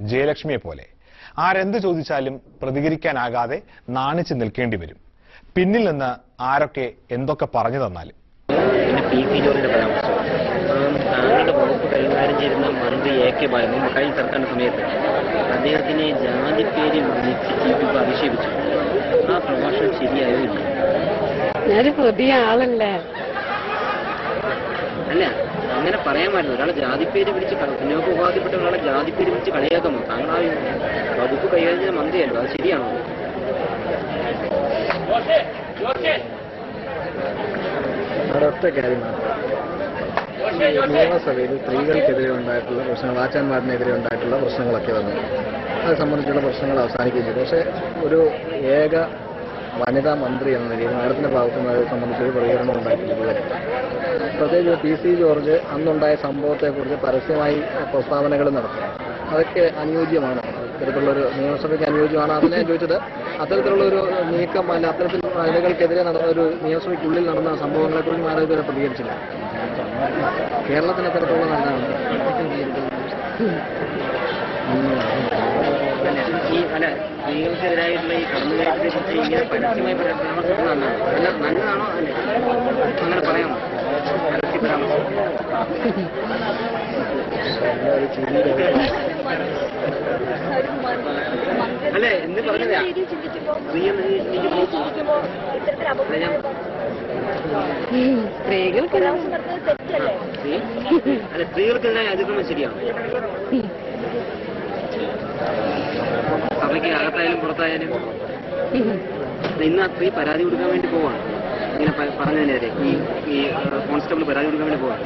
ജയലക്ഷ്മിയെ പോലെ. ആരെന്ത് ചോദിച്ചാലും പ്രതികരിക്കാനാകാതെ നാണിച്ചു നിൽക്കേണ്ടി വരും. പിന്നിൽ നിന്ന് ആരൊക്കെ എന്തൊക്കെ പറഞ്ഞു തന്നാലും. താങ്കളുടെ വകുപ്പ് കൈകാര്യം ചെയ്തിരുന്ന മന്ത്രി എ കെ ബാലൻ മുമ്പ് കഴിഞ്ഞ സർക്കാരിന്റെ സമയത്ത് അദ്ദേഹത്തിനെ ജാതിപ്പേര് വിളിച്ച് അധിക്ഷേപിച്ചു. ആ പ്രഭാഷണം ശരിയായോ ഇല്ല ഞാനൊരു പുതിയ ആളല്ലേ? അല്ല അങ്ങനെ പറയാൻ പാടില്ല. ഒരാളെ ജാതിപ്പേര് വിളിച്ച് പിന്നോക്ക ഉപാധിപ്പെട്ട ഒരാളെ ജാതിപ്പേര് വിളിച്ച് കളിയാക്കാമോ താങ്കൾ ആ വകുപ്പ് കൈകാര്യം ചെയ്യുന്ന മന്ത്രിയല്ലോ? അത് ശരിയാണോ? ഒരൊറ്റ കാര്യമാണ് ഈ നിയമസഭയിൽ സ്ത്രീകൾക്കെതിരെ ഉണ്ടായിട്ടുള്ള പ്രശ്നങ്ങൾ ആച്ചാന്മാരിനെതിരെ ഉണ്ടായിട്ടുള്ള പ്രശ്നങ്ങളൊക്കെ വന്നു. അത് സംബന്ധിച്ചുള്ള പ്രശ്നങ്ങൾ അവസാനിക്കുകയും ചെയ്തു. പക്ഷേ ഒരു ഏക വനിതാ മന്ത്രി എന്ന നിലയിൽ നഗരത്തിന്റെ ഭാഗത്തു നിന്ന് അത് സംബന്ധിച്ചൊരു പ്രതികരണം ഉണ്ടായിട്ടില്ല ഇതുവരെ പ്രത്യേകിച്ച് പി സി ജോർജ് അന്നുണ്ടായ സംഭവത്തെക്കുറിച്ച് പരസ്യമായി പ്രസ്താവനകൾ നടത്തി. അതൊക്കെ അനുയോജ്യമാണ്. ഇത്തരത്തിലുള്ളൊരു നിയമസഭയ്ക്ക് അനുയോജ്യമാണ്. അതിനെ ചോദിച്ചത്? അത്തരത്തിലുള്ള ഒരു നീക്കം അല്ല അത്തരത്തിൽ വനിതകൾക്കെതിരെ നടന്ന ഒരു നിയമസഭയ്ക്കുള്ളിൽ നടന്ന സംഭവങ്ങളെക്കുറിച്ച് മാറി ഇതുവരെ പ്രതികരിച്ചില്ല. കേരളത്തിന് അത്തരത്തിലുള്ള നല്ലതാണ് അല്ല സ്ത്രീകൾക്കെതിരായിട്ടുള്ള ഈ കടന്നുകയറ്റത്തെ കുറിച്ച് ഇങ്ങനെ പരസ്യമായി പറയാൻ പരാമർശിക്കുന്നത് നല്ലതാണോ അല്ല നല്ലതാണോ അല്ലേ? അങ്ങനെ പറയാമോ? പരസ്യ പരാമർശം അല്ലെ എന്ന് പറഞ്ഞതാ സ്ത്രീകൾക്കെതിരായ അതിക്രമം രീതിയിൽ ചിന്തിക്കുമ്പോൾ അല്ല, ഞാൻ സ്ത്രീകൾക്ക് സ്ത്രീ അല്ല സ്ത്രീകൾക്കെതിരായ അതിക്രമം ശരിയാണ് സഭയ്ക്ക് അകത്തായാലും പുറത്തായാലും. ഇന്ന് ഈ പരാതി കൊടുക്കാൻ വേണ്ടി പോവാണ്. ഇങ്ങനെ പറഞ്ഞു പറഞ്ഞതിനെതിരെ ഈ ഈ കോൺസ്റ്റബിൾ പരാതി കൊടുക്കാൻ വേണ്ടി പോവാണ്.